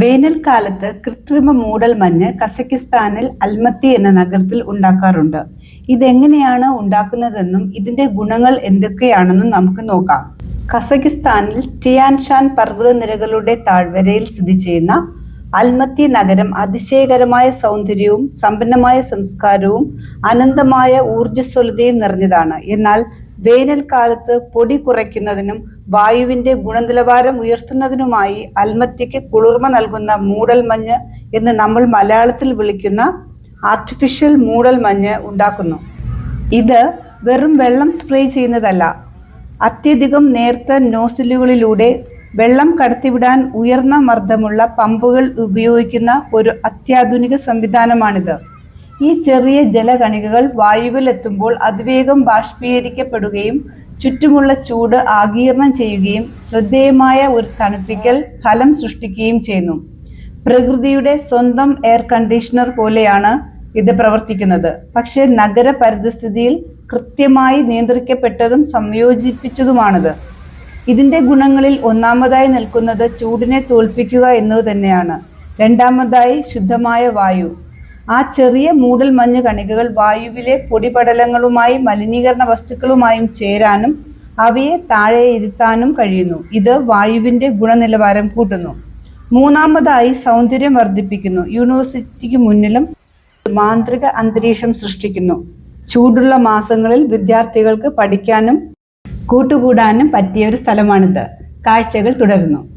വേനൽക്കാലത്ത് കൃത്രിമ മൂടൽമഞ്ഞ് കസക്കിസ്ഥാനിൽ അൽമത്തി എന്ന നഗരത്തിൽ ഉണ്ടാക്കാറുണ്ട്. ഇതെങ്ങനെയാണ് ഉണ്ടാക്കുന്നതെന്നും ഇതിന്റെ ഗുണങ്ങൾ എന്തൊക്കെയാണെന്നും നമുക്ക് നോക്കാം. കസക്കിസ്ഥാനിൽ ടിയാൻഷാൻ പർവതനിരകളുടെ താഴ്വരയിൽ സ്ഥിതി ചെയ്യുന്ന അൽമത്തി നഗരം അതിശയകരമായ സൗന്ദര്യവും സമ്പന്നമായ സംസ്കാരവും അനന്തമായ ഊർജസ്വലതയും നിറഞ്ഞതാണ്. എന്നാൽ വേനൽക്കാലത്ത് പൊടി കുറയ്ക്കുന്നതിനും വായുവിന്റെ ഗുണനിലവാരം ഉയർത്തുന്നതിനുമായി അൽമത്തിക്ക് കുളിർമ നൽകുന്ന മൂടൽമഞ്ഞ് എന്ന് നമ്മൾ മലയാളത്തിൽ വിളിക്കുന്ന ആർട്ടിഫിഷ്യൽ മൂടൽമഞ്ഞ് ഉണ്ടാക്കുന്നു. ഇത് വെറും വെള്ളം സ്പ്രേ ചെയ്യുന്നതല്ല. അത്യധികം നേർത്ത നോസിലുകളിലൂടെ വെള്ളം കടത്തിവിടാൻ ഉയർന്ന മർദ്ദമുള്ള പമ്പുകൾ ഉപയോഗിക്കുന്ന ഒരു അത്യാധുനിക സംവിധാനമാണിത്. ഈ ചെറിയ ജലകണികകൾ വായുവിൽ എത്തുമ്പോൾ അതിവേഗം ബാഷ്പീകരിക്കപ്പെടുകയും ചുറ്റുമുള്ള ചൂട് ആകീർണം ചെയ്യുകയും ശ്രദ്ധേയമായ ഒരു തണുപ്പിക്കൽ ഫലം സൃഷ്ടിക്കുകയും ചെയ്യുന്നു. പ്രകൃതിയുടെ സ്വന്തം എയർ കണ്ടീഷണർ പോലെയാണ് ഇത് പ്രവർത്തിക്കുന്നത്. പക്ഷേ നഗര പരിതസ്ഥിതിയിൽ കൃത്യമായി നിയന്ത്രിക്കപ്പെട്ടതും സംയോജിപ്പിച്ചതുമാണിത്. ഇതിന്റെ ഗുണങ്ങളിൽ ഒന്നാമതായി നിൽക്കുന്നത് ചൂടിനെ തോൽപ്പിക്കുക എന്നത് തന്നെയാണ്. രണ്ടാമതായി ശുദ്ധമായ വായു. ആ ചെറിയ മൂടൽ മഞ്ഞ് കണികകൾ വായുവിലെ പൊടിപടലങ്ങളുമായി മലിനീകരണ വസ്തുക്കളുമായും ചേരാനും അവയെ താഴെ ഇരുത്താനും കഴിയുന്നു. ഇത് വായുവിന്റെ ഗുണനിലവാരം കൂട്ടുന്നു. മൂന്നാമതായി സൗന്ദര്യം വർദ്ധിപ്പിക്കുന്നു. യൂണിവേഴ്സിറ്റിക്ക് മുന്നിലും മാന്ത്രിക അന്തരീക്ഷം സൃഷ്ടിക്കുന്നു. ചൂടുള്ള മാസങ്ങളിൽ വിദ്യാർത്ഥികൾക്ക് പഠിക്കാനും കൂട്ടുകൂടാനും പറ്റിയ ഒരു സ്ഥലമാണിത്. കാഴ്ചകൾ തുടരുന്നു.